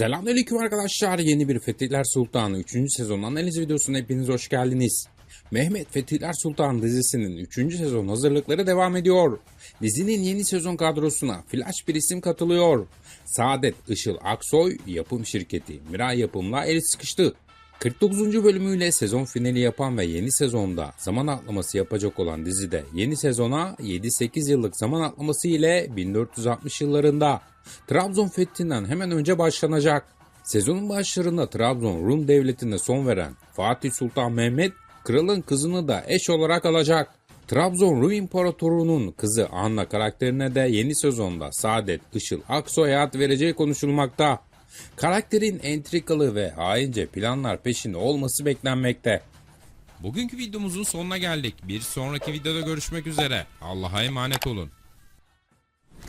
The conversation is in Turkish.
Selamünaleyküm arkadaşlar. Yeni bir Fetihler Sultanı 3. sezon analiz videosuna hepiniz hoş geldiniz. Mehmet Fetihler Sultan dizisinin 3. sezon hazırlıkları devam ediyor. Dizinin yeni sezon kadrosuna flash bir isim katılıyor. Saadet Işıl Aksoy yapım şirketi Miray Yapım'la el sıkıştı. 49. bölümüyle sezon finali yapan ve yeni sezonda zaman atlaması yapacak olan dizide yeni sezona 7-8 yıllık zaman atlaması ile 1460 yıllarında Trabzon fethinden hemen önce başlanacak. Sezonun başlarında Trabzon Rum devletine son veren Fatih Sultan Mehmet kralın kızını da eş olarak alacak. Trabzon Rum İmparatorluğu'nun kızı Anna karakterine de yeni sezonda Saadet Işıl Aksoy ad vereceği konuşulmakta. Karakterin entrikalı ve haince planlar peşinde olması beklenmekte. Bugünkü videomuzun sonuna geldik. Bir sonraki videoda görüşmek üzere. Allah'a emanet olun.